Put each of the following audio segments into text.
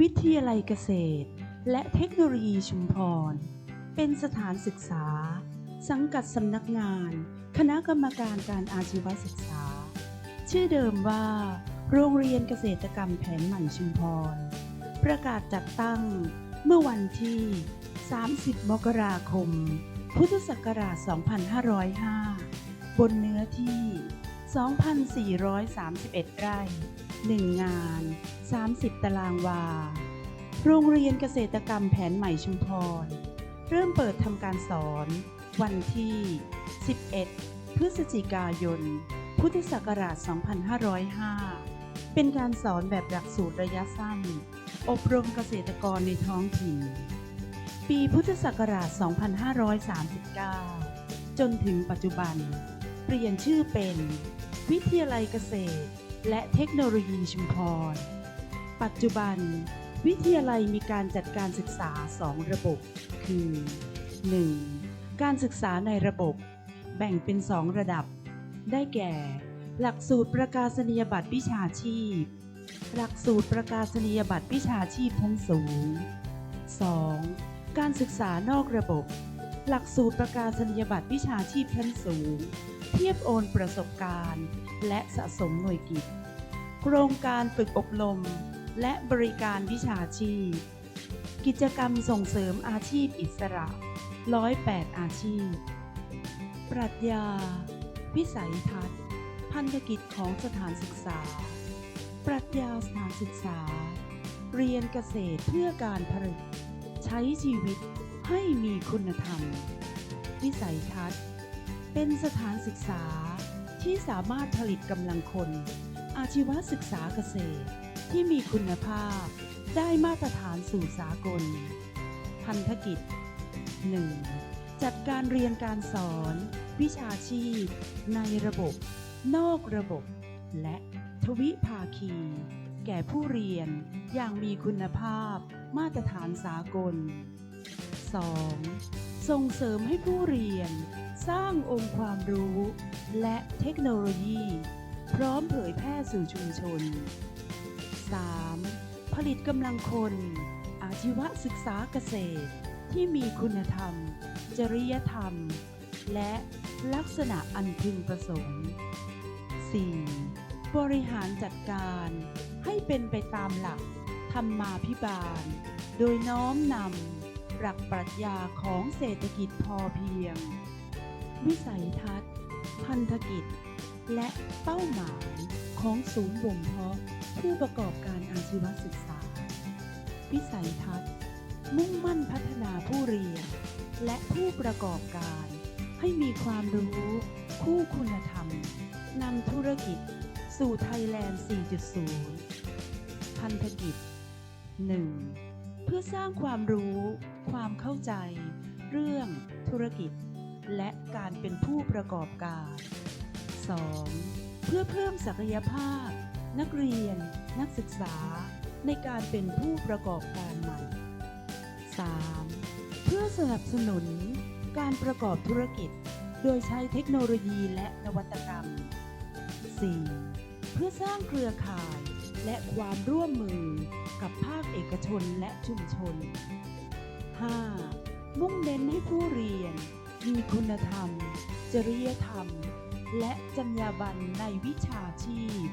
วิทยาลัยเกษตร และเทคโนโลยีชุมพร เป็นสถานศึกษา สังกัดสำนักงาน คณะกรรมการการอาชีวศึกษา ชื่อเดิมว่า โรงเรียนเกษตรกรรมแผนใหม่ชุมพร ประกาศจัดตั้งเมื่อวันที่ 30 มกราคม พุทธศักราช 2505 บนเนื้อที่ 2,431 ไร่ 1 งาน 30 ตารางวา โรงเรียนเกษตรกรรมแผนใหม่ชุมพร เริ่มเปิดทำการสอน วันที่ 11 พฤศจิกายน พุทธศักราช 2505 เป็นการสอนแบบหลักสูตรระยะสั้น อบรมเกษตรกรในท้องถิ่น ปีพุทธศักราช 2539 จนถึงปัจจุบัน เปลี่ยนชื่อเป็น วิทยาลัยเกษตรและเทคโนโลยีชุมพร ปัจจุบัน วิทยาลัยมีการจัดการศึกษา 2 ระบบ คือ 1. การศึกษาในระบบ แบ่งเป็น 2 ระดับ ได้แก่ หลักสูตรประกาศนียบัตรวิชาชีพ หลักสูตรประกาศนียบัตรวิชาชีพชั้นสูง 2. การศึกษานอกระบบ หลักสูตรประกาศนียบัตรวิชาชีพชั้นสูง เทียบโอนประสบการณ์ และสะสมหน่วยกิจ โครงการฝึกอบรม และบริการวิชาชีพ กิจกรรมส่งเสริมอาชีพอิสระ 108 อาชีพ ปรัชญา วิสัยทัศน์ พันธกิจของสถานศึกษา ปรัชญาสถานศึกษา เรียนเกษตรเพื่อการผลิต ใช้ชีวิตให้มีคุณธรรม วิสัยทัศน์ เป็นสถานศึกษาที่สามารถผลิตกำลังคน อาชีวศึกษาเกษตร ที่มีคุณภาพ ได้มาตรฐานสู่สากล พันธกิจ 1. จัดการเรียนการสอน วิชาชีพ ในระบบ นอกระบบ และทวิภาคี แก่ผู้เรียนอย่างมีคุณภาพ มาตรฐานสากล 2. ส่งเสริมให้ผู้เรียน สร้างองค์ความรู้ และเทคโนโลยี พร้อมเผยแพร่สู่ชุมชน 3. ผลิตกำลังคน อาชีวศึกษาเกษตร ที่มีคุณธรรม จริยธรรม และลักษณะอันพึงประสงค์ 4. บริหารจัดการให้เป็นไปตามหลักธรรมาภิบาล โดยน้อมนำหลักปรัชญาของเศรษฐกิจพอเพียง วิสัยทัศน์ พันธกิจ และเป้าหมายของศูนย์บ่มเพาะ ผู้ประกอบการอาชีวศึกษา วิสัยทัศน์ มุ่งมั่นพัฒนาผู้เรียน และผู้ประกอบการ ให้มีความรู้ คู่คุณธรรมนำธุรกิจ สู่ไทยแลนด์ 4.0 พันธกิจ 1. เพื่อสร้างความรู้ ความเข้าใจ เรื่อง ธุรกิจ และการเป็นผู้ประกอบการ 2. เพื่อเพิ่มศักยภาพ นักเรียน นักศึกษา ในการเป็นผู้ประกอบการใหม่ 3. เพื่อสนับสนุนการประกอบธุรกิจ โดยใช้เทคโนโลยีและนวัตกรรม 4. เพื่อสร้างเครือข่ายและความร่วมมือกับภาคเอกชนและชุมชน 5. มุ่งเน้นให้ผู้เรียน มีคุณธรรม จริยธรรม และจรรยาบรรณในวิชาชีพ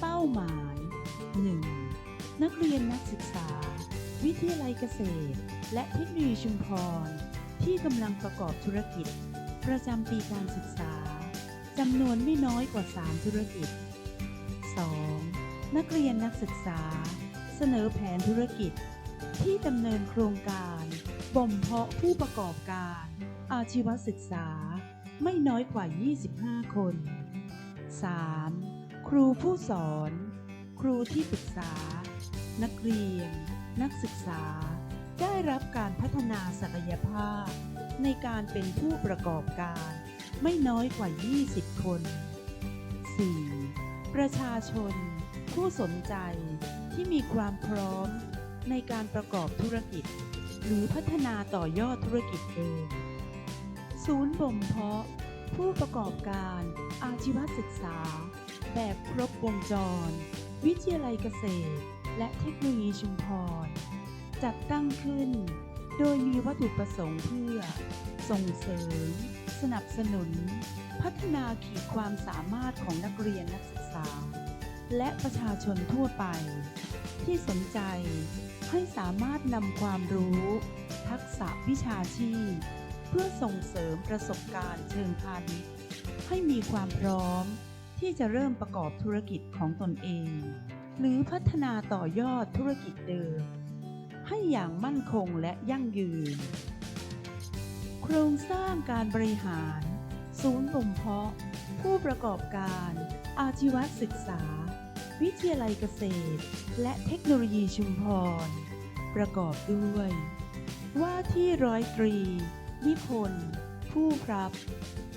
เป้าหมาย 1. นักเรียนนักศึกษา วิทยาลัยเกษตร และเทคโนโลยีชุมพร ที่กำลังประกอบธุรกิจ ประจำปีการศึกษาจำนวนไม่น้อยกว่า 3 ธุรกิจ 2. นักเรียนนักศึกษา เสนอแผนธุรกิจ ที่ดำเนินโครงการ บ่มเพาะผู้ประกอบการ อาชีวศึกษา ไม่น้อยกว่า 25 คน 3. ครูผู้สอน ครูที่ปรึกษา นักเรียน นักศึกษา ได้รับการพัฒนาศักยภาพ ในการเป็นผู้ประกอบการ ไม่น้อยกว่า 20 คน 4. ประชาชน ผู้สนใจที่มีความพร้อม ในการประกอบธุรกิจ หรือพัฒนาต่อยอดธุรกิจเองศูนย์บ่มเพาะ ผู้ประกอบการอาชีวศึกษา แบบครบวงจร วิทยาลัยเกษตร และเทคโนโลยีชุมพร จัดตั้งขึ้น โดยมีวัตถุประสงค์เพื่อ ส่งเสริม สนับสนุน พัฒนาขีดความสามารถของนักเรียนนักศึกษา และประชาชนทั่วไป ที่สนใจให้สามารถนำความรู้ ทักษะวิชาชีพ เพื่อส่งเสริมประสบการณ์เชิงพาณิชย์ให้มีความพร้อม ที่จะเริ่มประกอบธุรกิจของตนเอง หรือพัฒนาต่อยอดธุรกิจเดิม ให้อย่างมั่นคงและยั่งยืน โครงสร้างการบริหาร ศูนย์บ่มเพาะ ผู้ประกอบการ อาชีวศึกษา วิทยาลัยเกษตร และเทคโนโลยีชุมพร ประกอบด้วย ว่าที่ร้อยตรี นิพนธ์ผู้พรับ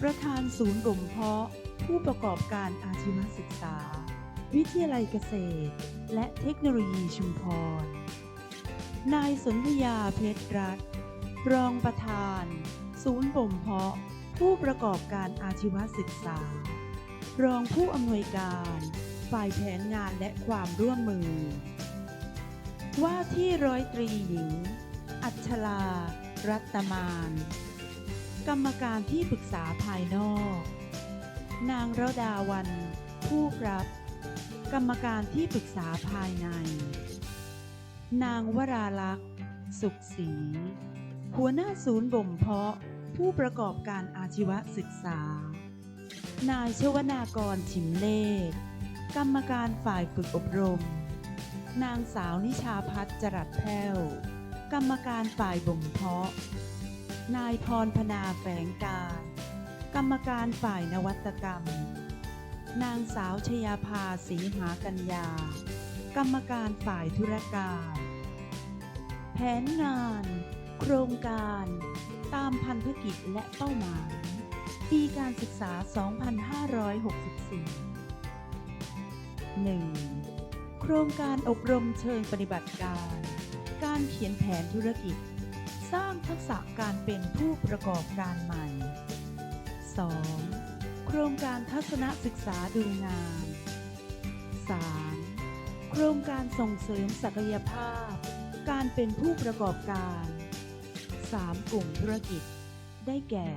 ประธานศูนย์บ่มเพาะ ผู้ประกอบการอาชีวศึกษา วิทยาลัยเกษตร และเทคโนโลยีชุมพร นายสนธยาเพชรรัตน์รองประธาน ศูนย์บ่มเพาะ ผู้ประกอบการอาชีวศึกษา รองผู้อำนวยการ ฝ่ายแผนงานและความร่วมมือ ว่าที่ร้อยตรีหญิง อัชลา รัตมาน กรรมการที่ปรึกษาภายนอก นางระดาวัน ผู้รับ กรรมการที่ปรึกษาภายใน นางวราลักษ์ สุขศรี หัวหน้าศูนย์บ่มเพาะ ผู้ประกอบการอาชีวศึกษา นายชวนากรฉิมเลข กรรมการฝ่ายฝึกอบรม นางสาวนิชาพัฒน์จรัสแพ้ว กรรมการฝ่ายบ่มเพาะ นายพรพนาแฝงการ กรรมการฝ่ายนวัตกรรม นางสาวชยาภาสีหากัญญา กรรมการฝ่ายธุรการ แผนงาน โครงการ ตามพันธกิจและเป้าหมาย ปีการศึกษา 2564 1. โครงการอบรมเชิงปฏิบัติการ การเขียนแผนธุรกิจ สร้างทักษะการเป็นผู้ประกอบการใหม่ 2. โครงการทัศนศึกษาดูงาน 3. โครงการส่งเสริมศักยภาพ การเป็นผู้ประกอบการ 3. กลุ่มธุรกิจ ได้แก่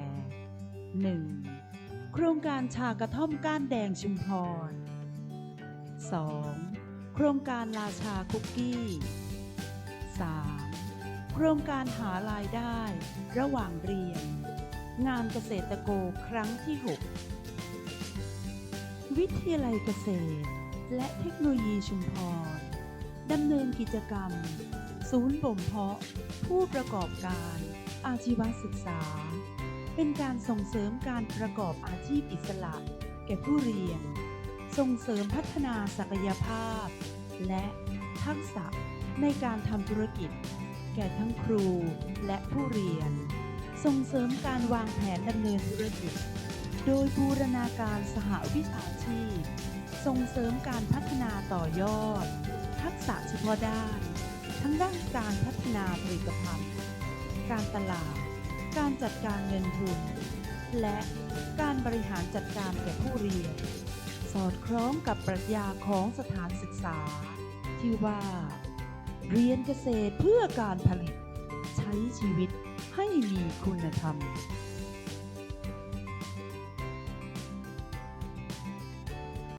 1. โครงการชากระท่อมก้านแดงชุมพร 2. โครงการราชาคุกกี้ 3. โครงการหารายได้ระหว่างเรียน งานเกษตรโกครั้งที่ 6 วิทยาลัยเกษตร และเทคโนโลยีชุมพรดำเนินกิจกรรม ศูนย์บ่มเพาะ ผู้ประกอบการ อาชีวศึกษา เป็นการส่งเสริมการประกอบอาชีพอิสระ แก่ผู้เรียน ส่งเสริมพัฒนาศักยภาพ และทักษะในการทำธุรกิจ แก่ทั้งครูและผู้เรียน ส่งเสริมการวางแผนดำเนินธุรกิจ โดยบูรณาการสหวิชาชีพ ส่งเสริมการพัฒนาต่อยอด ทักษะเฉพาะด้าน ทั้งด้านการพัฒนาผลิตภัณฑ์ การตลาด การจัดการเงินทุน และการบริหารจัดการแก่ผู้เรียน สอดคล้องกับปรัชญาของสถานศึกษา ที่ว่า เรียนเกษตรเพื่อการผลิต ใช้ชีวิต ให้มีคุณธรรม